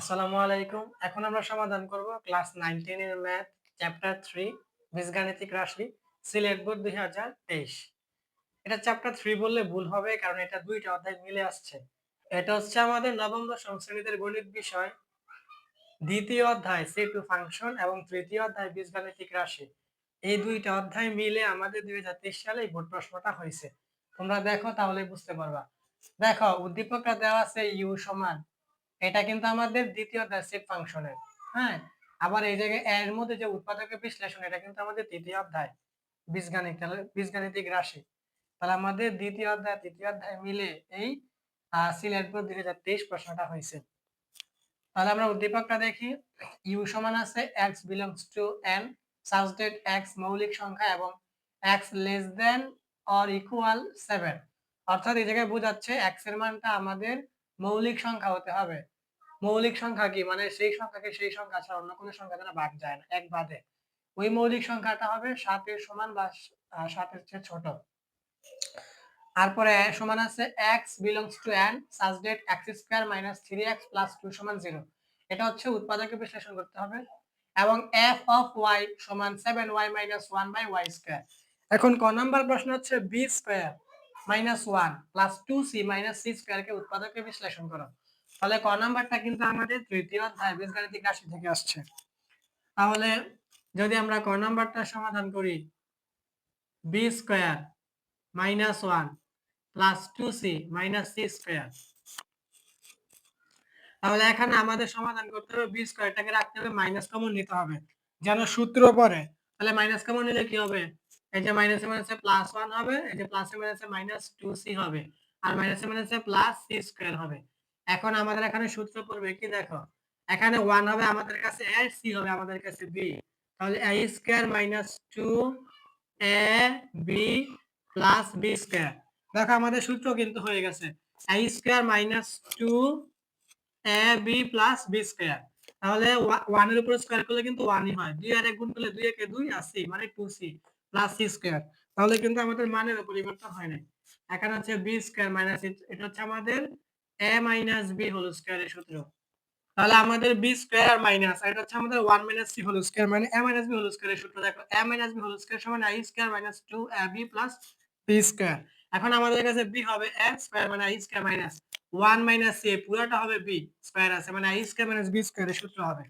আসসালামু আলাইকুম। এখন আমরা সমাধান করব ক্লাস নাইন এর ম্যাথ, চ্যাপ্টার থ্রি, বীজগাণিতিক রাশি, সিলেট বোর্ড দুই হাজার তেইশ। এটা চ্যাপ্টার থ্রি বললে ভুল হবে কারণ এটা দুইটা অধ্যায় মিলে আসছে। এটা হচ্ছে আমাদের নবম দশম শ্রেণীদের গণিত বিষয়। দ্বিতীয় অধ্যায় সি টু ফাংশন এবং তৃতীয় অধ্যায় বীজগাণিতিক রাশি। এই দুইটা অধ্যায় মিলে আমাদের দুই হাজার তেইশ সালে এই বোর্ড প্রশ্নটা হয়েছে। তোমরা দেখো তাহলে বুঝতে পারবা। দেখো, উদ্দীপকটা দেওয়া আছে ইউ সমান এটা কিন্তু আমাদের দ্বিতীয় সেট ফাংশনের হ্যাঁ? আবার এই জায়গায় এর মধ্যে যে উৎপাদকের বিশ্লেষণ, এটা কিন্তু আমাদের তৃতীয় অধ্যায় বীজগাণিক তাহলে বীজগাণিতিক রাশি। তাহলে আমাদের দ্বিতীয় অধ্যায়, তৃতীয় অধ্যায় মিলে এই সিলেট বোর্ড দুই হাজার তেইশ প্রশ্নটা হয়েছে। তাহলে আমরা উদ্দীপকটা দেখি। ইউ সমান আছে x belongs to N that x মৌলিক সংখ্যা এবং x less than or equal seven অর্থাৎ এই জায়গায় বোঝাচ্ছে এক্সের মানটা আমাদের মৌলিক সংখ্যা হতে হবে। মৌলিক সংখ্যা কি? মানে সেই সংখ্যাকে সেই সংখ্যা ছাড়া অন্য কোনো সংখ্যা দ্বারা ভাগ যায় না, এক বাদে। ওই মৌলিক সংখ্যাটা হবে সাতের সমান বা সাতের চেয়ে ছোট। তারপরে সমান আছে x belongs to n such that x square minus three x plus two সমান জিরো এটা হচ্ছে উৎপাদকে বিশ্লেষণ করতে হবে। এবং f অফ y সমান seven y minus one by y square এখন ক নাম্বার প্রশ্ন হচ্ছে b square minus one plus two c minus c স্কোয়ারকে উৎপাদকে বিশ্লেষণ করো। তাহলে ক নাম্বারটা কিন্তু আমাদের তৃতীয় অধ্যায় বীজগাণিতিক রাশি থেকে আসছে। তাহলে যদি আমরা ক নাম্বারটা সমাধান করি b square minus one plus two c minus c square তাহলে এখানে আমাদের সমাধান করতে হবে বি স্কোয়ারটাকে রাখতে হবে মাইনাস কমন নিতে হবে। যেন সূত্র পরে তাহলে মাইনাস কমন নিলে কি হবে? এই যে মাইনাসে মাইনাসে প্লাস ওয়ান হবে, এই যে প্লাসে মাইনাসে মাইনাস টু সি হবে, আর মাইনাসে মাইনাসে প্লাস সি স্কোয়ার হবে। এখন আমাদের এখানে সূত্র পড়বে কি দেখো, এখানে ওয়ান হবে আমাদের কাছে এ সি হবে আমাদের কাছে বি তাহলে a square minus two a b plus b square দেখো আমাদের সূত্র কিন্তু হয়ে গেছে। A square minus two a b plus b square তাহলে ওয়ানের উপর স্কোয়ার করলে কিন্তু ওয়ানই হয়। দুই আর এক গুণ করলে দুই একে দুই আর সি মানে two c plus c square তাহলে কিন্তু আমাদের মানের পরিবর্তন হয় নাই। এখানে হচ্ছে বি স্কোয়ার মাইনাস এটা হচ্ছে আমাদের এ মাইনাস বি হোল স্কোয়ারের সূত্র। তাহলে আমাদের বি স্কোয়ার মাইনাস এটা হচ্ছে আমাদের one minus c whole square মানে এ মাইনাস বি হোল স্কোয়ারের সূত্র। দেখো a minus b whole square সমান a square minus two a b plus b square এখন আমাদের কাছে বি হবে এ স্কোয়ার মানে a square minus one minus c পুরোটা হবে বি স্কোয়ার আছে মানে আই স্কোয়ার মাইনাস বি স্কোয়ারের সূত্র হবে।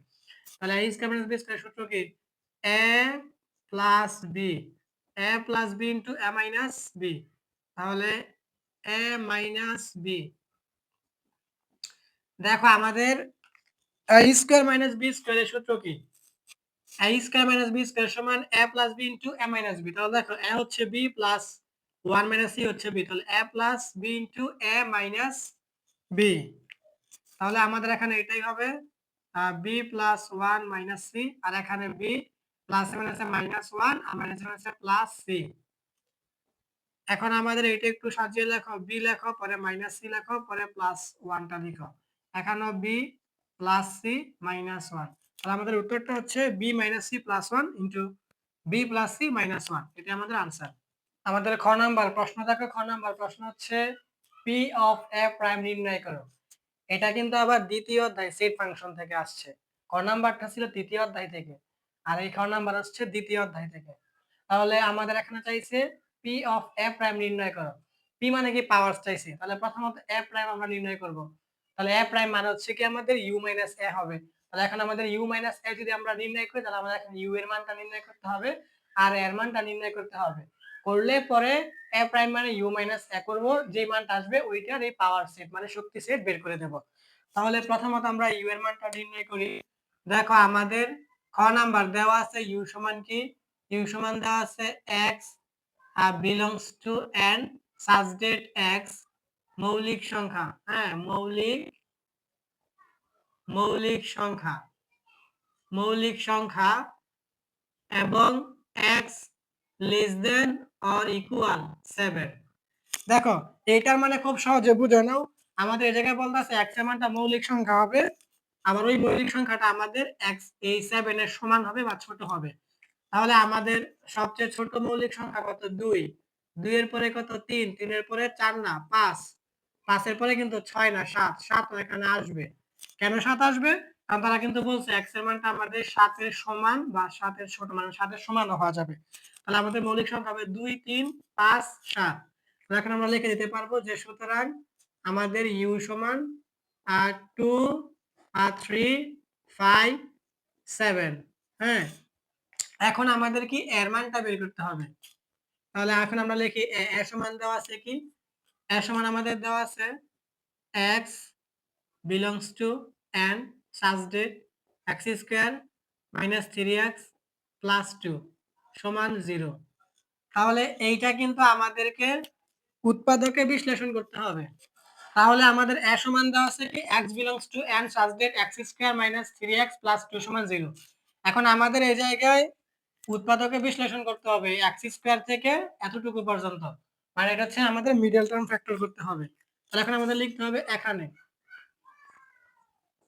তাহলে আই স্কোয়ার মাইনাস বি স্কোয়ারের সূত্র কি? A plus b a plus b into a minus b তাহলে এ মাইনাস বি দেখো আমাদের স্কয়ার মাইনাস b স্কয়ারের সূত্র কি? a square minus b square সমান a plus b into a minus b. তাহলে দেখো a হচ্ছে b প্লাস 1 মাইনাস c হচ্ছে b. তাহলে a plus b into a minus b. তাহলে আমাদের এখানে এটাই হবে b প্লাস 1 মাইনাস c, আর এখানে b প্লাস মাইনাসে মাইনাস 1 আর মাইনাস মাইনাসে প্লাস c. এখন আমাদের এটা একটু সাজিয়ে লেখো, b লেখো, পরে মাইনাস c লেখো, পরে প্লাস 1টা লিখো। এখানে b plus c minus one তাহলে আমাদের উত্তরটা হচ্ছে b minus c plus one into b plus c minus one এটা আমাদের আনসার আমাদের খ নাম্বার, প্রশ্ন দেখো, খ নাম্বার, প্রশ্ন হচ্ছে পি অফ এ প্রাইম নির্ণয় করো। এটা কিন্তু আবার দ্বিতীয় অধ্যায় সেট ফাংশন থেকে আসছে। খ নাম্বারটা ছিল তৃতীয় অধ্যায় থেকে। আর এই খ নাম্বার হচ্ছে দ্বিতীয় অধ্যায় থেকে। তাহলে আমাদের এখানে চাইছে পি অফ এ প্রাইম নির্ণয় করো। পি মানে কি? পাওয়ার চাইছে। তাহলে প্রথমত এ প্রাইম আমরা নির্ণয় করব। তাহলে এ প্রাইম মানে হচ্ছে কি? আমাদের ইউ মাইনাস এ হবে। তাহলে এখন আমাদের ইউ মাইনাস এ যদি আমরা নির্ণয় করি, তাহলে আমাদের এখন ইউ এর মানটা নির্ণয় করতে হবে আর এর মানটা নির্ণয় করতে হবে। করলে পরে এ প্রাইম মানে ইউ মাইনাস এ করব। যে মানটা আসবে, ওইটার এই পাওয়ার সেট মানে শক্তি সেট বের করে দেব। তাহলে প্রথমত আমরা ইউ এর মানটা নির্ণয় করি। দেখো আমাদের নাম্বার দেওয়া আছে, ইউ সমান কি? ইউ সমান দেওয়া আছে x belongs to N such that x মৌলিক সংখ্যা হ্যাঁ মৌলিক মৌলিক সংখ্যা মৌলিক সংখ্যা এবং x less than or equal seven দেখো এটার মানে খুব সহজে বুঝে নাও। আমাদের এই জায়গায় বলতেছে এক্সের মৌলিক সংখ্যা হবে আবার ওই মৌলিক সংখ্যাটা আমাদের এক্স এই সেভেন এর সমান হবে বা ছোট হবে। তাহলে আমাদের সবচেয়ে ছোট মৌলিক সংখ্যা কত? দুই। দুইয়ের পরে কত? তিন। তিনের পরে চার না, পাঁচ। পাঁচের পরে কিন্তু ছয় না, সাত। সাত এখানে আসবে। কেন সাত আসবে? কারণ তারা কিন্তু বলছে এক্সের মানটা আমাদের সাতের সমান বা সাতের ছোট মানে সাতের সমান হওয়া যাবে। তাহলে আমাদের মৌলিক সংখ্যা হবে দুই, তিন, পাঁচ, সাত। এখন আমরা লিখে দিতে পারব যে সুতরাং আমাদের ইউ সমান, আর টু থ্রি ফাইভ সেভেন হ্যাঁ? এখন আমাদের কি এর মানটা বের করতে হবে? তাহলে এখন আমরা লিখি, এ সমান দেওয়া আছে কি? এ সমান আমাদের দেওয়া আছে x belongs to N such that x square minus three x plus two সমান জিরো তাহলে এইটা কিন্তু আমাদেরকে উৎপাদকে বিশ্লেষণ করতে হবে। তাহলে আমাদের এ সমান দেওয়া আছে কি? X belongs to N such x square minus three x plus two সমান জিরো এখন আমাদের এই জায়গায় উৎপাদকে বিশ্লেষণ করতে হবে এক্স স্কোয়ার থেকে এতটুকু পর্যন্ত। মানে এটা হচ্ছে আমাদের মিডল টার্ম ফ্যাক্টর করতে হবে। তাহলে এখন আমাদের লিখতে হবে এখানে।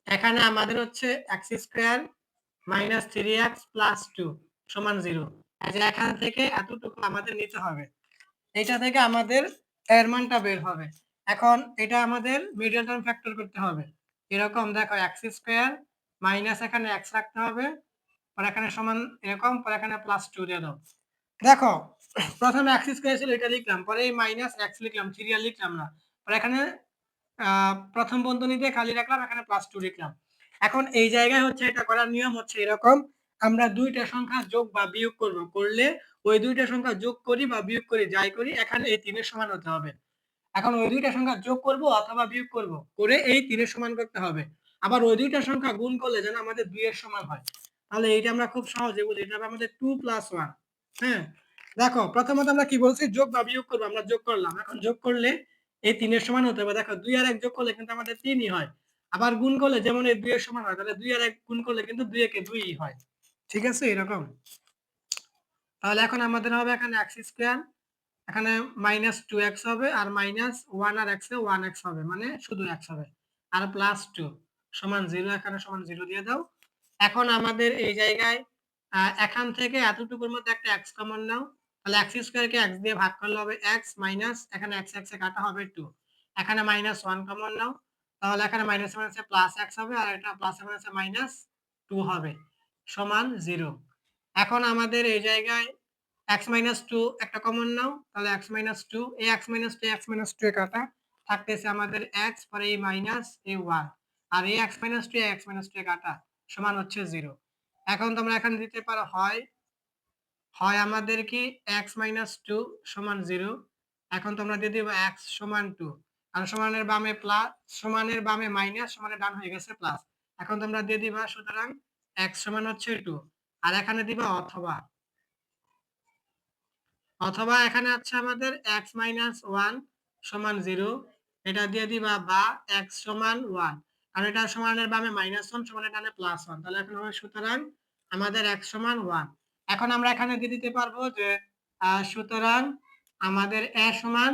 এখানে আমাদের হচ্ছে x square minus three x plus two সমান জিরো এখান থেকে এতটুকু আমাদের নিতে হবে। এটা থেকে আমাদের এর মানটা বের হবে। এখন এটা আমাদের মিডিয়াল টার্ম ফ্যাক্টর করতে হবে। এরকম দেখো এক্স স্কোয়ার মাইনাস এখানে এক্স রাখতে হবে, পরে এখানে সমান এরকম, পরে এখানে প্লাস টু দিয়ে দাও। দেখো, প্রথমে এক্স স্কোয়ার ছিল, এটা লিখলাম, পরে এই মাইনাস এক্স লিখলাম সিরিয়াল লিখলাম না। পরে এখানে প্রথম বন্ধনী দিয়ে খালি রাখলাম, এখানে প্লাস টু লিখলাম। এখন এই জায়গায় হচ্ছে এটা করার নিয়ম হচ্ছে এরকম, আমরা দুইটা সংখ্যা যোগ বা বিয়োগ করব। করলে ওই দুইটা সংখ্যা যোগ করি বা বিয়োগ করি, যাই করি, এখানে এই তিনের সমান হতে হবে। এখন ওই দুইটা সংখ্যা যোগ করব অথবা বিয়োগ করব, করে এই তিনের সমান করতে হবে। আবার ওই দুইটা সংখ্যা গুণ করলে যেন আমাদের দুইয়ের সমান হয়। তাহলে এইটা আমরা খুব সহজে বলি এটা হবে আমাদের টু প্লাস ওয়ান হ্যাঁ? দেখো, প্রথমত আমরা কি বলছি? যোগ বা বিয়োগ করব, আমরা যোগ করলাম। এখন যোগ করলে এই তিনের সমান হতে হবে। দেখো, দুই আর এক যোগ করলে কিন্তু আমাদের তিনই হয়। আবার গুণ করলে যেমন এই দুইয়ের সমান হয়, তাহলে দুই আর এক গুণ করলে কিন্তু দুই একে দুই হয়। ঠিক আছে, এরকম? তাহলে এখন আমাদের হবে এখানে এক্স স্কোয়ার এখানে মাইনাস টু এক্স হবে আর মাইনাস ওয়ান আর এক্স ওয়ান এক্স হবে মানে শুধু এক্স হবে। আর প্লাস টু সমান জিরো এখানে সমান জিরো দিয়ে দাও। এখন আমাদের এই জায়গায় এখান থেকে এতটুকুর মধ্যে একটা এক্স কমন নাও। তাহলে এক্স স্কোয়ারকে এক্স দিয়ে ভাগ করলে হবে এক্স মাইনাস এখানে এক্স এক্সে কাটা হবে টু এখানে মাইনাস ওয়ান কমন নাও। তাহলে এখানে মাইনাস মাইনাসে প্লাস এক্স হবে আর এটা প্লাস মাইনাসে মাইনাস টু হবে, সমান জিরো এখন আমাদের এই জায়গায় এক্স মাইনাস টু একটা কমন নাও, তাহলে এক্স মাইনাস টু এই x minus two x minus two কাটা, থাকতেছে আমাদের এক্স পরে এই মাইনাস এই ওয়ান আর এই x minus two x minus two কাটা, সমান হচ্ছে জিরো এখন তোমরা এখানে দিতে পারো, হয় হয় আমাদের কি এক্স মাইনাস টু সমান জিরো এখন তোমরা দিয়ে দিবে এক্স সমান টু আর সমানের বামে প্লাস সমানের বামে মাইনাস সমানের ডান হয়ে গেছে প্লাস এখন তোমরা দিয়ে দিবা সুতরাং এক্স সমান হচ্ছে টু আর এখানে দিবা অথবা অথবা এখানে আছে আমাদের এক্স মাইনাস ওয়ান সমান জিরো এটা দিয়ে দিবা বা এক্স সমান ওয়ান আর এটা সমানের বামে মাইনাস ওয়ান সমানের ডানে প্লাস ওয়ান তাহলে এখন হবে সুতরাং আমাদের এক্স সমান ওয়ান এখন আমরা এখানে দিয়ে দিতে পারব যে সুতরাং আমাদের এ সমান,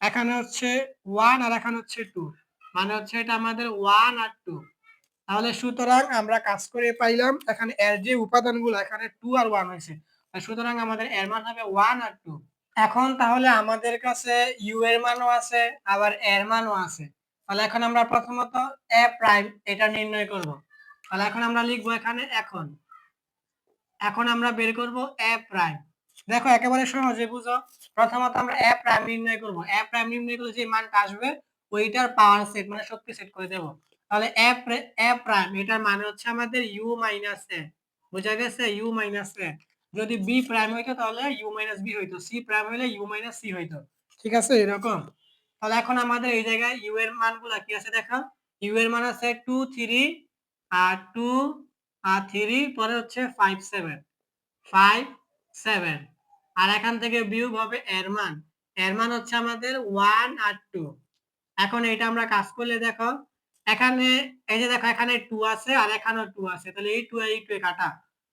এখানে হচ্ছে ওয়ান আর এখানে হচ্ছে টু মানে হচ্ছে এটা আমাদের ওয়ান আর টু তাহলে সুতরাং আমরা কাজ করে পাইলাম এখানে এর যে উপাদানগুলো, এখানে টু আর ওয়ান হয়েছে। সুতরাং আমাদের এর মান হবে ওয়ান আর টু এখন তাহলে আমাদের কাছে ইউ এর মানও আছে, আবার এর মানও আছে। তাহলে এখন আমরা প্রথমত এ প্রাইম এটা নির্ণয় করব। তাহলে এখন আমরা লিখব এখানে এখন। এখন আমরা বের করব এ প্রাইম দেখো, একেবারে সহজে বুঝো। প্রথমত আমরা এ প্রাইম নির্ণয় করব। এ প্রাইম নির্ণয় করলে যে মানটা আসবে, ওইটার পাওয়ার সেট মানে শক্তি সেট করে দেব। তাহলে এ এ প্রাইম এটার মানে হচ্ছে আমাদের ইউ মাইনাস এ বুঝা গেছে? ইউ মাইনাস এ যদি বি প্রাইম হইতো তাহলে ইউ মাইনাস বি হইতো সি প্রাইম হইলে ইউ মাইনাস সি হইতো। ঠিক আছে? এরকম। তাহলে এখন আমাদের এই জায়গায় ইউ এর মানগুলো কি আছে দেখো? ইউ এর মান আছে টু থ্রি আর টু আর থ্রি পরে হচ্ছে ফাইভ সেভেন ফাইভ সেভেন আর এখান থেকে বিয়োগ হবে এর মান। এর মান হচ্ছে আমাদের ওয়ান আর টু এখন এটা আমরা কাজ করলে দেখো, এখানে, এই যে দেখো এখানে টু আছে আর এখানেও টু আছে। তাহলে এই টু আর এই টু কাটা।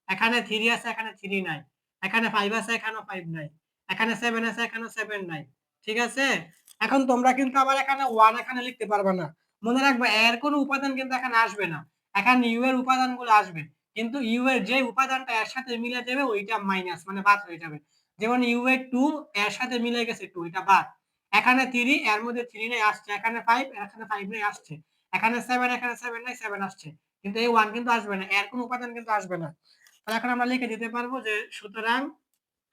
এখানে থ্রি আছে, এখানে থ্রি নাই। এখানে ফাইভ আছে, এখানেও ফাইভ নাই। এখানে সেভেন আছে, এখানেও সেভেন নাই। ঠিক আছে? এখন তোমরা কিন্তু আবার এখানে ওয়ান এখানে লিখতে পারবে না। মনে রাখবে এর কোনো উপাদান কিন্তু এখানে আসবে না। এখানে ইউ এর উপাদানগুলো আসবে। কিন্তু ইউ এর যে উপাদানটা এর সাথে মিলে যাবে, ওইটা মাইনাস মানে বাদ হয়ে যাবে। যেমন ইউ এর টু এর সাথে মিলে গেছে টু এটা বাদ। এখানে থ্রি এর মধ্যে থ্রি নেই, আসছে। এখানে ফাইভ এখানে ফাইভ নেই, আসছে। এখানে সেভেন এখানে সেভেন নাই সেভেন আসছে। কিন্তু এই ওয়ান কিন্তু আসবে না। এর কোনো উপাদান কিন্তু আসবে না। তাহলে এখন আমরা লিখে দিতে পারব যে সুতরাং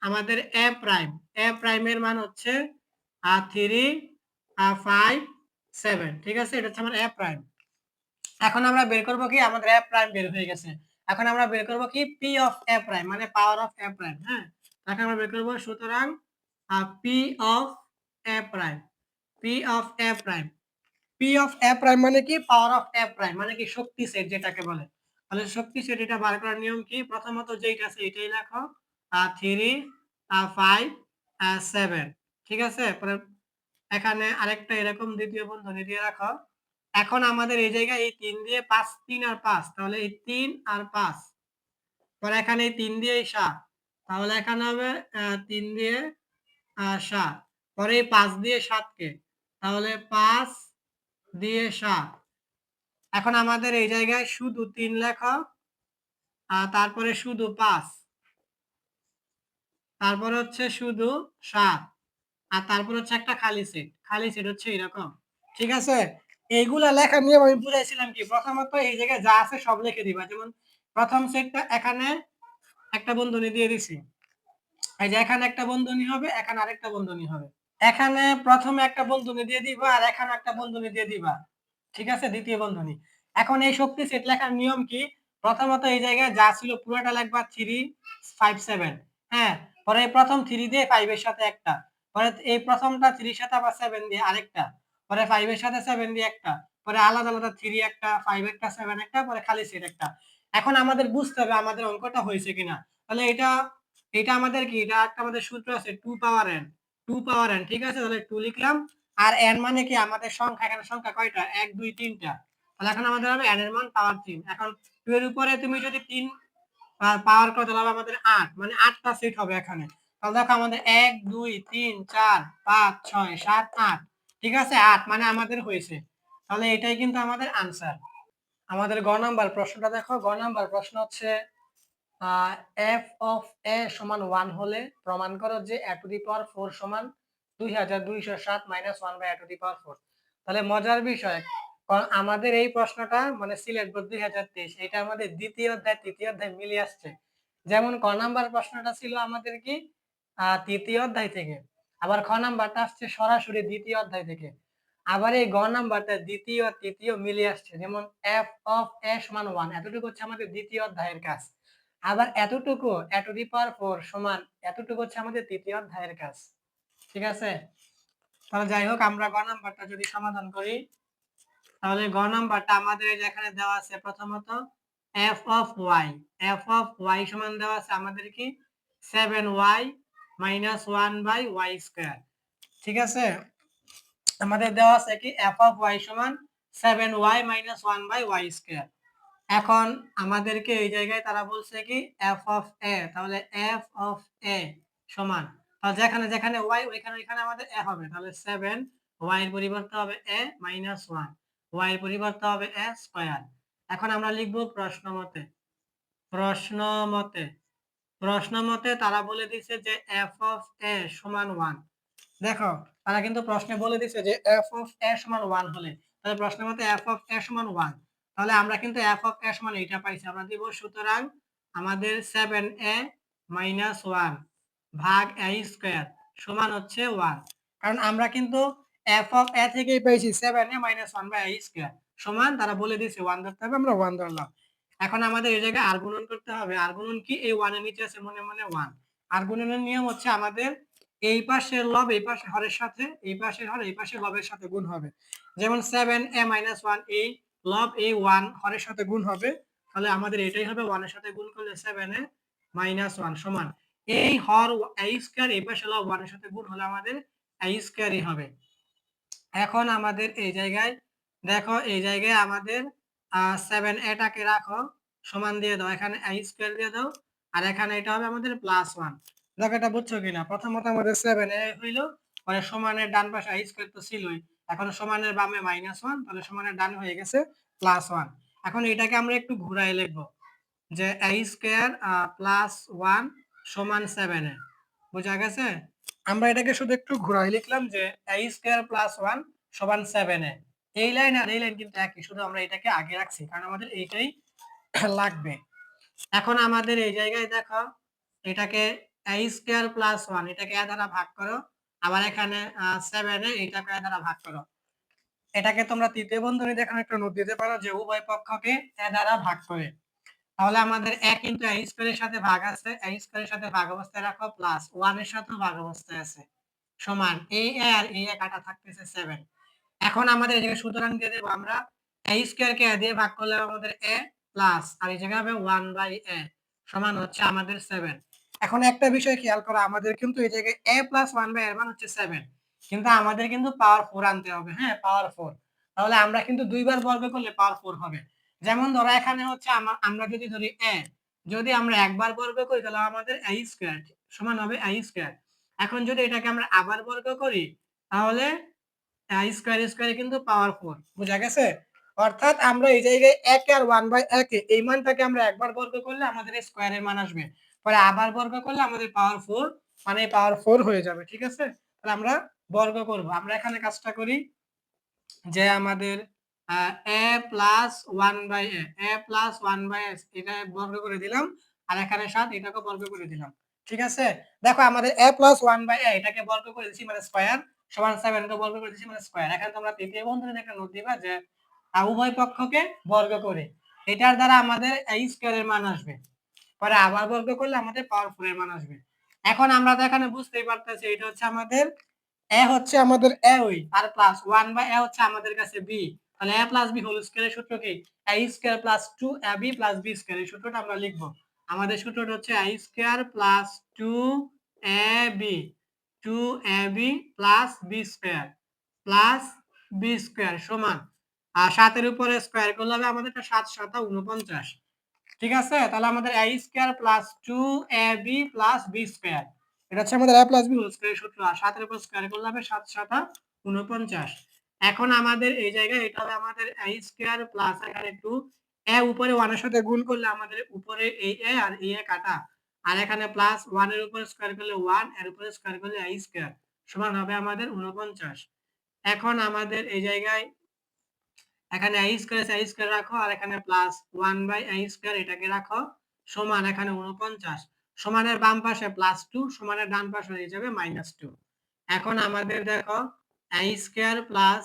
আমাদের এ প্রাইম এ প্রাইমের মান হচ্ছে থ্রি ফাইভ, সেভেন, ঠিক আছে? এটা হচ্ছে আমার এ প্রাইম এখন আমরা বের করব কি? আমাদের এ প্রাইম বের হয়ে গেছে। এখন আমরা বের করব কি? পি অফ এ প্রাইম মানে পাওয়ার অফ এ প্রাইম হ্যাঁ? এখন আমরা বের করব সুতরাং p of a prime p of a prime p of a prime মানে কি? পাওয়ার অফ এ প্রাইম মানে কি? শক্তি সেট যেটাকে বলে। তাহলে শক্তি এটা বার করার নিয়ম কি? প্রথমত যেটা আছে এটাই লেখো। থ্রি ফাইভ সেভেন ঠিক আছে? এখানে আরেকটা এরকম দ্বিতীয় বন্ধনী দিয়ে রাখো। এখন আমাদের এই জায়গায় এই তিন দিয়ে পাঁচ, তিন আর পাঁচ, তাহলে এই তিন আর পাঁচ। পরে এখানে এই তিন দিয়ে সাত, তাহলে এখানে হবে তিন দিয়ে সাত। পরে এই পাঁচ দিয়ে সাতকে, তাহলে পাঁচ দিয়ে সাত। এখন আমাদের এই জায়গায় শুধু তিন লেখা আর তারপরে শুধু পাঁচ, তারপরে হচ্ছে শুধু সাত, আর তারপর হচ্ছে একটা খালি সেট। খালি সেট হচ্ছে এরকম। ঠিক আছে? এইগুলা লেখার নিয়ম আমি বুঝাইছিলাম কি? প্রথমত এই জায়গায় যা আছে সব লিখে দিবা। যেমন প্রথম সেটটা এখানে একটা বন্ধনী দিয়ে দিছি। এই যে এখানে একটা বন্ধনী হবে, এখানে আরেকটা বন্ধনী হবে। এখানে প্রথমে একটা বন্ধনী দিয়ে দিবা আর এখানে একটা বন্ধনী দিয়ে দিবা। ঠিক আছে, দ্বিতীয় বন্ধনী। এখন এই শক্তি সেট লেখার নিয়ম কি? প্রথমত এই জায়গায় যা ছিল পুরোটা লিখবা থ্রি ফাইভ সেভেন হ্যাঁ পরে প্রথম থ্রি দিয়ে ফাইভের সাথে একটা। পরে এই প্রথমটা থ্রির সাথে আবার সেভেন দিয়ে আরেকটা। পরে ফাইভের সাথে সেভেন দিয়ে একটা। পরে আলাদা আলাদা থ্রি একটা ফাইভ একটা সেভেন একটা, পরে খালি সেট একটা। এখন আমাদের বুঝতে হবে আমাদের অঙ্কটা হয়েছে কিনা। তাহলে এটা এটা আমাদের কি? এটা একটা আমাদের সূত্র আছে two power N two power N ঠিক আছে? তাহলে টু লিখলাম। আর এন মানে কি? আমাদের সংখ্যা, এখানে সংখ্যা কয়টা? এক, দুই, তিনটা। তাহলে এখন আমাদের হবে এন এর মান পাওয়ার তিন। এখন টু এর উপরে তুমি যদি তিন পাওয়ার কত তাহলে আমাদের আট। মানে আটটা সিট হবে এখানে। তাহলে দেখো আমাদের এক, দুই, তিন, চার, পাঁচ, ছয়, সাত, আট। ঠিক আছে? আট মানে আমাদের হয়েছে। তাহলে এটাই কিন্তু আমাদের আনসার আমাদের গ নাম্বার প্রশ্নটা দেখো। গ নাম্বার প্রশ্ন হচ্ছে এফ অফ এ সমান ওয়ান হলে প্রমাণ করো যে এ টু দি পাওয়ার ফোর সমান তাহলে মজার বিষয় আমাদের এই প্রশ্নটা মানে সিলেট দুই হাজার তেইশ, এটা আমাদের দ্বিতীয় অধ্যায়, তৃতীয় অধ্যায় আসছে। যেমন ক নাম্বার প্রশ্নটা ছিল আমাদের কি? তৃতীয় অধ্যায় থেকে। আবার খ নাম্বারটা আসছে সরাসরি দ্বিতীয় অধ্যায় থেকে। আবার এই গ নাম্বারটা দ্বিতীয়, তৃতীয় আসছে। যেমন এফ অফ এ সমান ওয়ান এতটুকু হচ্ছে আমাদের দ্বিতীয় অধ্যায়ের কাজ। আবার এতটুকু এত দি পাওয়ার ফোর সমান, এতটুকু হচ্ছে আমাদের তৃতীয় অধ্যায়ের কাজ। ঠিক আছে? তাহলে যাই হোক, আমরা গ নাম্বারটা যদি সমাধান করি, তাহলে গ নাম্বারটা আমাদের যেখানে দেওয়া আছে প্রথমত f of y f of y সমান দেওয়া আছে আমাদের কি? Seven y minus one by y square ঠিক আছে? আমাদের দেওয়া আছে কি? এফ অফ ওয়াই সমান seven y minus one by y square এখন আমাদেরকে এই জায়গায় তারা বলছে কি? এফ অফ এ তাহলে এফ অফ এ সমান যেখানে যেখানে ওয়াই ওইখানে ওইখানে আমাদের এ হবে। তাহলে সেভেন ওয়াই এর পরিবর্তে হবে এ মাইনাস ওয়ান ওয়াই এর পরিবর্তে হবে এ স্কোয়ার এখন আমরা লিখব প্রশ্ন মতে। প্রশ্ন মতে প্রশ্ন মতে তারা বলে দিছে যে এফ অফ এ সমান ওয়ান দেখো, তারা কিন্তু প্রশ্নে বলে দিছে যে এফ অফ এ সমান ওয়ান হলে। তাহলে প্রশ্ন মতে এফ অফ এ সমান ওয়ান তাহলে আমরা কিন্তু এফ অফ এ সমান এইটা পাইছি। আমরা দিব সুতরাং আমাদের সেভেন এ মাইনাস ওয়ান ভাগ এ স্কোয়ার সমান হচ্ছে ওয়ান কারণ আমরা কিন্তু এফ অফ এ থেকেই পেয়েছি seven a minus one by a square সমান, তারা বলে দিয়েছে ওয়ান ধরতে হবে, আমরা ওয়ান ধরলাম। এখন আমাদের এই জায়গায় আর গুণন করতে হবে। আর গুণন কি? এই ওয়ানের নিচে আছে মনে মনে ওয়ান আর গুণনের নিয়ম হচ্ছে আমাদের এই পাশের লব এই পাশে হরের সাথে, এই পাশের হর, এই পাশে লবের সাথে গুণ হবে। যেমন সেভেন এ মাইনাস ওয়ান এই লব এই ওয়ান হরের সাথে গুণ হবে। তাহলে আমাদের এটাই হবে ওয়ানের সাথে গুণ করলে সেভেন এ মাইনাস ওয়ান সমান। এই হর এই স্কোয়ার এই পাশে লব ওয়ানের সাথে গুণ হলে আমাদের এই স্কোয়ারই হবে। এখন আমাদের এই জায়গায়, দেখো এই জায়গায় আমাদের সেভেন এটাকে রাখো, সমান দিয়ে দাও, এখানে আই স্কোয়ার দিয়ে দাও, আর এখানে এটা হবে আমাদের প্লাস ওয়ান দেখো এটা বুঝছ কিনা? প্রথমত আমাদের সেভেন এ হইল, পরে সমানের ডান পাশে আই স্কোয়ার তো ছিলই, এখন সমানের বামে মাইনাস ওয়ান তাহলে সমানের ডান হয়ে গেছে প্লাস ওয়ান এখন এটাকে আমরা একটু ঘুরাই লিখব যে আই স্কোয়ার প্লাস ওয়ান সমান সেভেন এ। বোঝা গেছে? আমরা এটাকে শুধু একটু ঘুরাই লিখলাম যে আই স্কোয়ার প্লাস ওয়ান সমান সেভেন এ। এই লাইন আর এই লাইন কিন্তু একই, শুধু আমরা এটাকে আগে রাখছি, কারণ আমাদের এইটাই লাগবে। এখন আমাদের এই জায়গায় দেখো, এটাকে a স্কয়ার প্লাস ওয়ান এটাকে এ দ্বারা ভাগ করো, আবার এখানে সেভেন এ এইটাকে এ দ্বারা ভাগ করো। এটাকে তোমরা তৃতীয় বন্ধনী দেখানো একটা নোট দিতে পারো যে উভয় পক্ষকে এ দ্বারা ভাগ করে। তাহলে আমাদের এ কিন্তু a স্কয়ারের সাথে ভাগ আছে, a স্কয়ারের সাথে ভাগ অবস্থায় রাখো প্লাস ওয়ানের সাথে ভাগ অবস্থায় আছে। সমান এ আর এ কাটা থাকতেছে সেভেন এখন আমাদের এই সুতরাং দিয়ে দেবো আমরা, a স্কয়ারকে এ দিয়ে ভাগ করলে আমাদের a প্লাস আর এই জায়গায় হবে ওয়ান বাই এ সমান হচ্ছে আমাদের সেভেন এখন একটা বিষয় খেয়াল করো, আমাদের কিন্তু এই জায়গায় এ প্লাস ওয়ান বাই এর মান হচ্ছে সেভেন কিন্তু আমাদের কিন্তু পাওয়ার ফোর আনতে হবে হ্যাঁ পাওয়ার ফোর তাহলে আমরা কিন্তু দুইবার বর্গ করলে পাওয়ার ফোর হবে। যেমন ধরো এখানে হচ্ছে আমরা যদি ধরি a, যদি আমরা একবার বর্গ করি তাহলে আমাদের a স্কোয়ার সমান হবে a স্কোয়ার এখন যদি এটাকে আমরা আবার বর্গ করি, তাহলে a স্কোয়ার স্কয়ারে কিন্তু পাওয়ার ফোর বুঝা গেছে? অর্থাৎ আমরা এই জায়গায় এক আর ওয়ান বাই এক এই মানটাকে আমরা একবার বর্গ করলে আমাদের স্কোয়ারের মান আসবে। পরে আবার বর্গ করলে আমাদের পাওয়ার ফোর মানে পাওয়ার ফোর হয়ে যাবে, ঠিক আছে? তাহলে আমরা বর্গ করব। আমরা এখানে কাজটা করি যে আমাদের a plus one by a plus one by এটা এখানে সাত এটাকে দিলাম, ঠিক আছে? দেখো আমাদের a plus one by a এটাকে বর্গ করে দিচ্ছি মানে স্কোয়ার সমান সেভেন কে বর্গ করে দিচ্ছি মানে স্কোয়ার এখানে তোমরা তৃতীয় বন্ধনীতে একটা নোট দিবা যে উভয় পক্ষকে বর্গ করে, এটার দ্বারা আমাদের এই স্কোয়ারের মান আসবে, পরে আবার বর্গ করলে আমাদের পাওয়ার ফোর এর মান আসবে, এখন আমরা তো এখানে বুঝতেই পারতেছি, এটা হচ্ছে আমাদের এ হচ্ছে আমাদের এ ওই, আর প্লাস ওয়ান বাই এ হচ্ছে আমাদের কাছে বি তাহলে এ প্লাস বি হোল স্কোয়ারের সূত্র কি? A square plus two a b plus b square এই সূত্রটা আমরা লিখব। আমাদের সূত্রটা হচ্ছে a square plus two a b two a b plus b square plus b square সমান। আর সাতের উপরে স্কোয়ার করলে হবে আমাদের সাত সাতা উনপঞ্চাশ ঠিক আছে? তাহলে আমাদের a square plus two a b plus b square এটা হচ্ছে আমাদের a plus b whole square সূত্র। আর সাতের উপর স্কোয়ার করলে হবে সাত সাতা উনপঞ্চাশ এখন আমাদের এই জায়গায় এটা হবে আমাদের এ স্কোয়ার প্লাস এখানে টু এ উপরে ওয়ানের সাথে গুণ করলে আমাদের উপরে এই এ আর এই এ কাটা। আর এখানে প্লাস ওয়ানের উপরে স্কোয়ার করলে ওয়ানের উপরে স্কোয়ার করলে এ স্কোয়ার সমান হবে আমাদের উনপঞ্চাশ এখন আমাদের এই জায়গায় এখানে আই স্কোয়ার আই স্কোয়ার রাখো। আর এখানে plus one by i square এটাকে রাখো। সমান এখানে উনপঞ্চাশ সমানের বাম পাশে প্লাস টু সমানের ডান পাশে হয়ে যাবে মাইনাস টু এখন আমাদের দেখো i square plus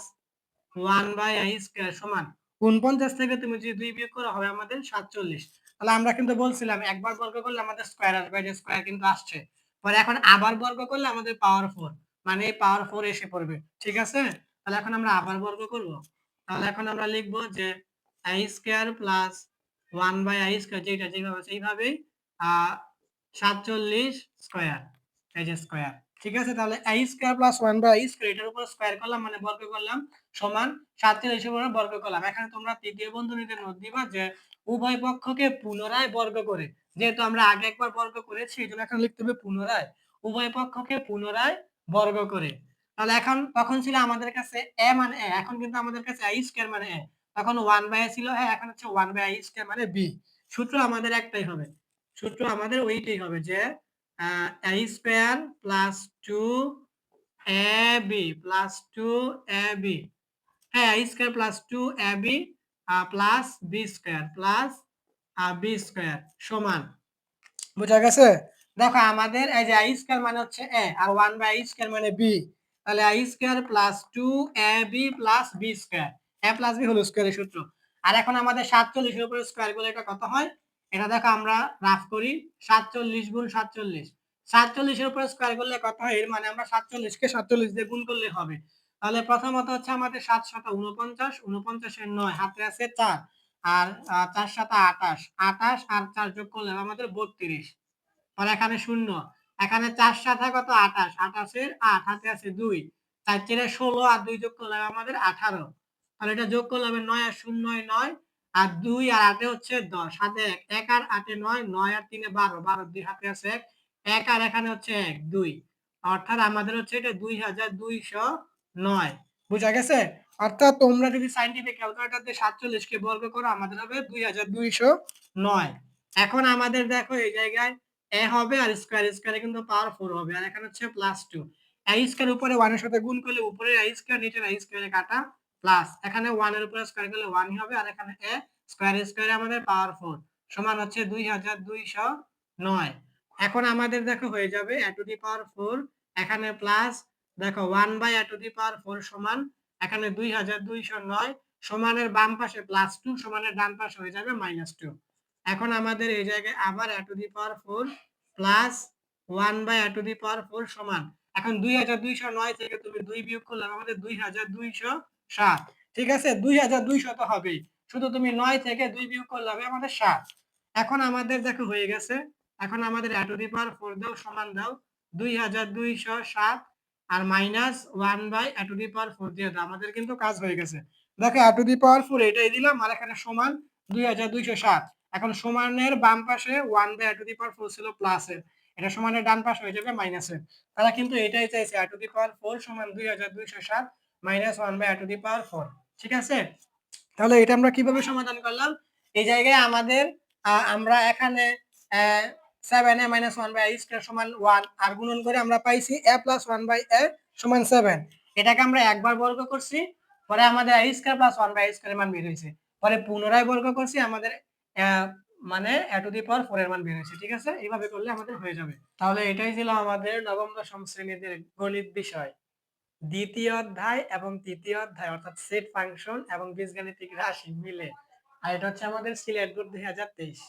one by i square সমান উনপঞ্চাশ থেকে তুমি যদি দুই বিয়োগ করো, হবে আমাদের সাতচল্লিশ। তাহলে আমরা কিন্তু বলছিলাম, একবার বর্গ করলে আমাদের স্কোয়ার আসবে যে স্কোয়ার কিন্তু আসছে। পরে এখন আবার বর্গ করলে আমাদের পাওয়ার ফোর মানে পাওয়ার ফোর এসে পড়বে, ঠিক আছে? তাহলে এখন আমরা আবার বর্গ করব। তাহলে এখন আমরা লিখব যে i square plus one by i square, যেটা যেভাবে আছে, এইভাবেই সাতচল্লিশ স্কোয়ার, এই যে স্কোয়ার। ঠিক আছে? তাহলে i square plus one by square এটার উপর স্কোয়ার করলাম মানে বর্গ করলাম, সমান সাতচল্লিশ উপর বর্গ করলাম। এখানে তোমরা তৃতীয় বন্ধনীতে নোট দিবা যে উভয় পক্ষকে পুনরায় বর্গ করে, যেহেতু আমরা আগে একবার বর্গ করেছি, এই জন্য এখন লিখতে হবে পুনরায়। উভয় পক্ষকে পুনরায় বর্গ করে। তাহলে এখন তখন ছিল আমাদের কাছে এ মানে এ এখন কিন্তু আমাদের কাছে আই স্কয়ার মানে এ তখন ওয়ান বাই ছিল হ্যাঁ এখন হচ্ছে ওয়ান বাই আই স্কয়ার মানে বি সূত্র আমাদের একটাই হবে। সূত্র আমাদের ওইটাই হবে যে plus two a b plus two a b হ্যাঁ square plus two a b plus b square plus b square সমান। বোঝা গেছে? দেখো, আমাদের এই যে আই স্কয়ার মানে হচ্ছে এ আর ওয়ান বাই আই স্কয়ার মানে বি তাহলে i square plus two a b plus b square a plus b হল স্কোয়ারের সূত্র। আর এখন আমাদের সাতচল্লিশের উপরে স্কোয়ার করলে এটা কত হয়? এটা দেখো আমরা রাফ করি, সাতচল্লিশ গুণ সাতচল্লিশ। সাতচল্লিশের উপরে স্কোয়ার করলে কত হয়? এর মানে আমরা সাতচল্লিশকে সাতচল্লিশ দিয়ে গুণ করলে হবে। তাহলে প্রথমত হচ্ছে আমাদের সাত সাত উনপঞ্চাশ উনপঞ্চাশের নয়, হাতে আছে চার, আর চার সাত আঠাশ আঠাশ আর চার যোগ করলে আমাদের বত্রিশ। আর এখানে শূন্য, এখানে চার সাথে কত? আঠাশ আঠাশের আট, হাতে আছে দুই, চার চেরে ষোলো আর দুই যোগ করলে আমাদের আঠারো। তাহলে এটা যোগ করলে হবে নয় আর শূন্য নয় আর দুই আর আটে হচ্ছে দশ, হাতে এক এক আর আটে নয় নয় আর তিনে বারো বারো দুই হাতে আছে এক এক আর এখানে হচ্ছে এক, দুই। অর্থাৎ আমাদের হচ্ছে এটা দুই হাজার দুইশো নয়। বুঝা গেছে? অর্থাৎ তোমরা যদি সাইন্টিফিক ক্যালকুলেটর দিয়ে সাতচল্লিশকে বর্গ করো, আমাদের হবে দুই হাজার দুইশো নয়। এখন আমাদের দেখো এই জায়গায় এ হবে আর স্কোয়ার স্কোয়ারে কিন্তু পাওয়ার ফোর হবে। আর এখানে হচ্ছে প্লাস টু আই স্কোয়ার উপরে ওয়ানের সাথে গুণ করলে উপরে আই স্কোয়ার নিচে আই স্কোয়ারে কাটা প্লাস এখানে ওয়ানের উপরে স্কোয়ার করলে ওয়ানই হবে আর এখানে এ স্কোয়ার স্কোয়ারে আমাদের পাওয়ার ফোর সমান হচ্ছে দুই হাজার দুইশো নয়। এখন আমাদের দেখো হয়ে যাবে a to the power four এখানে প্লাস দেখো one by a to the power four সমান, এখানে দুই হাজার দুইশো নয়, সমানের বাম পাশে প্লাস টু সমানের ডান পাশে হয়ে যাবে মাইনাস টু এখন আমাদের এই জায়গায় আবার a to the power four plus one by a to the power four সমান। এখন দুই হাজার দুইশো নয় থেকে তুমি দুই বিয়োগ করলে আমাদের দুই হাজার দুইশো সাত। ঠিক আছে? দুই হাজার দুইশো তো হবেই। শুধু তুমি নয় থেকে দুই বিয়োগ করলে হবে আমাদের সাত। এখন আমাদের দেখো হয়ে গেছে। এখন আমাদের এ টু দি পাওয়ার ফোর দাও, সমান দাও। দুই হাজার দুইশো সাত আর minus one by a to the power four দিয়ে দাও। আমাদের কিন্তু কাজ হয়ে গেছে। দেখো এ টু দি পাওয়ার ফোর এটাই দিলাম আর এখানে সমান দুই হাজার দুইশো সাত। এখন সমানের বাম পাশে one by a to the power four ছিল প্লাসের এটা সমানের ডান পাশে হয়ে যাবে মাইনাসের তারা কিন্তু এটাই চাইছে এ টু দি পাওয়ার ফোর সমান দুই হাজার দুইশো সাত minus one by to the power four ঠিক আছে? তাহলে এটা আমরা কীভাবে সমাধান করলাম? এই জায়গায় আমাদের আমরা এখানে seven a minus one by square সমান ওয়ান আর গুণন করে আমরা পাইছি a plus one by a সমান সেভেন এটাকে আমরা একবার বর্গ করছি, পরে আমাদের i square plus one by square মান বের হয়েছে। পরে পুনরায় বর্গ করছি, আমাদের মানে এ দি পাওয়ার ফোর এর মান বের হয়েছে, ঠিক আছে? এইভাবে করলে আমাদের হয়ে যাবে। তাহলে এটাই ছিল আমাদের নবম দশম শ্রেণীদের গণিত বিষয়। দ্বিতীয় অধ্যায় এবং তৃতীয় অধ্যায়, অর্থাৎ সেট ফাংশন এবং বীজগাণিতিক রাশি মিলে। আর এটা হচ্ছে আমাদের সিলেট বোর্ড দুই হাজার তেইশ।